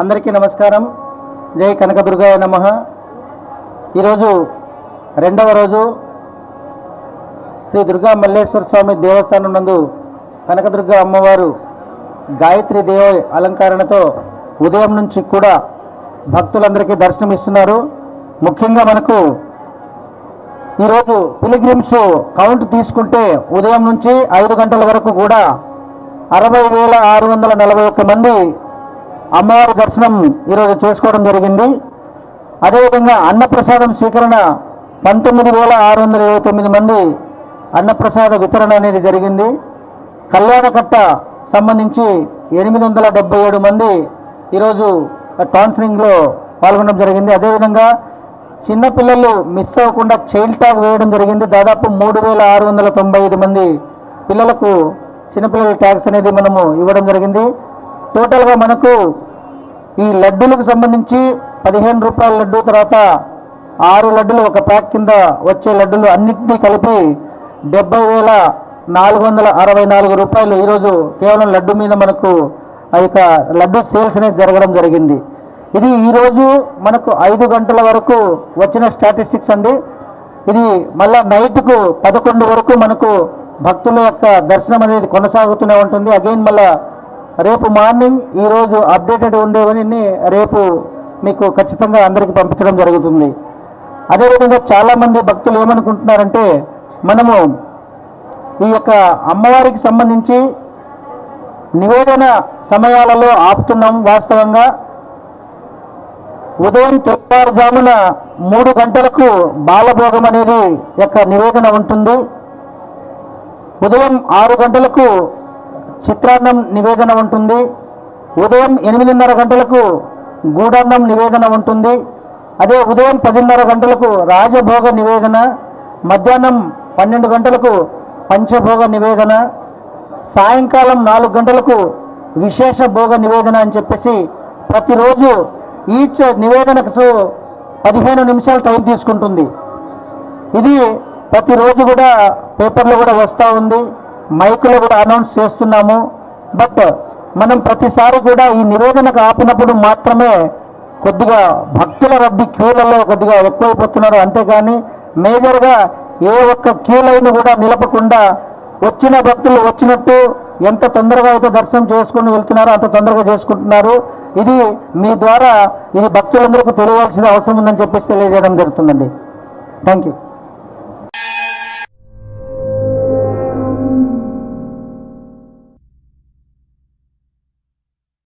అందరికీ నమస్కారం. జై కనకదుర్గాయ నమ. ఈరోజు రెండవ రోజు శ్రీ దుర్గా మల్లేశ్వర స్వామి దేవస్థానం నందు కనకదుర్గ అమ్మవారు గాయత్రి దేవ అలంకరణతో ఉదయం నుంచి కూడా భక్తులందరికీ దర్శనమిస్తున్నారు. ముఖ్యంగా మనకు ఈరోజు పిలిగ్రిమ్స్ కౌంట్ తీసుకుంటే ఉదయం నుంచి ఐదు గంటల వరకు కూడా అరవై వేల ఆరు వందల నలభై ఒక్క మంది అమ్మవారి దర్శనం ఈరోజు చేసుకోవడం జరిగింది. అదేవిధంగా అన్నప్రసాదం స్వీకరణ పంతొమ్మిది వేల ఆరు వందల ఇరవై తొమ్మిది మంది అన్నప్రసాద వితరణ అనేది జరిగింది. కళ్యాణకట్ట సంబంధించి ఎనిమిది వందల డెబ్బై ఏడు మంది ఈరోజు కౌన్సిలింగ్లో పాల్గొనడం జరిగింది. అదేవిధంగా చిన్నపిల్లలు మిస్ అవ్వకుండా చైల్డ్ ట్యాగ్ వేయడం జరిగింది. దాదాపు మూడు వేల ఆరు వందల తొంభై ఐదు మంది పిల్లలకు చిన్నపిల్లల ట్యాగ్స్ అనేది మనము ఇవ్వడం జరిగింది. టోటల్గా మనకు ఈ లడ్డూలకు సంబంధించి పదిహేను రూపాయల లడ్డు తర్వాత ఆరు లడ్డులు ఒక ప్యాక్ కింద వచ్చే లడ్డులు అన్నింటినీ కలిపి డెబ్బై వేల నాలుగు వందల అరవై నాలుగు రూపాయలు. ఈరోజు కేవలం లడ్డు మీద మనకు ఆ యొక్క లడ్డు సేల్స్ అనేది జరగడం జరిగింది. ఇది ఈరోజు మనకు ఐదు గంటల వరకు వచ్చిన స్టాటిస్టిక్స్ అండి. ఇది మళ్ళా నైట్కు పదకొండు వరకు మనకు భక్తుల యొక్క దర్శనం అనేది కొనసాగుతూనే ఉంటుంది. అగైన్ మళ్ళీ రేపు మార్నింగ్ ఈరోజు అప్డేటెడ్ ఉండేవని రేపు మీకు ఖచ్చితంగా అందరికీ పంపించడం జరుగుతుంది. అదేవిధంగా చాలామంది భక్తులు ఏమనుకుంటున్నారంటే మనము ఈ యొక్క అమ్మవారికి సంబంధించి నివేదన సమయాలలో ఆపుతున్నాం వాస్తవంగా. ఉదయం తెల్లవారుజామున మూడు గంటలకు బాలభోగం అనేది యొక్క నివేదన ఉంటుంది. ఉదయం ఆరు గంటలకు చిత్రాన్నం నివేదన ఉంటుంది. ఉదయం ఎనిమిదిన్నర గంటలకు గూడాన్నం నివేదన ఉంటుంది. అదే ఉదయం పదిన్నర గంటలకు రాజభోగ నివేదన మధ్యాహ్నం పన్నెండు గంటలకు పంచభోగ నివేదన సాయంకాలం నాలుగు గంటలకు విశేష భోగ నివేదన అని చెప్పేసి ప్రతిరోజు ఈచ్ నివేదనకు పదిహేను నిమిషాలు టైం తీసుకుంటుంది. ఇది ప్రతిరోజు కూడా పేపర్లో కూడా వస్తూ ఉంది. మైక్లో కూడా అనౌన్స్ చేస్తున్నాము. బట్ మనం ప్రతిసారి కూడా ఈ నివేదనకు ఆపినప్పుడు మాత్రమే కొద్దిగా భక్తుల రద్దీ క్యూలలో కొద్దిగా ఎక్కువైపోతున్నారు. అంతేగాని మేజర్గా ఏ ఒక్క క్యూ లైన్ కూడా నిలపకుండా వచ్చిన భక్తులు వచ్చినట్టు ఎంత తొందరగా అయితే దర్శనం చేసుకుని వెళ్తున్నారో అంత తొందరగా చేసుకుంటున్నారు. ఇది మీ ద్వారా ఇది భక్తులందరికీ తెలియవలసిన అవసరం ఉందని చెప్పేసి తెలియజేయడం జరుగుతుందండి. Thank you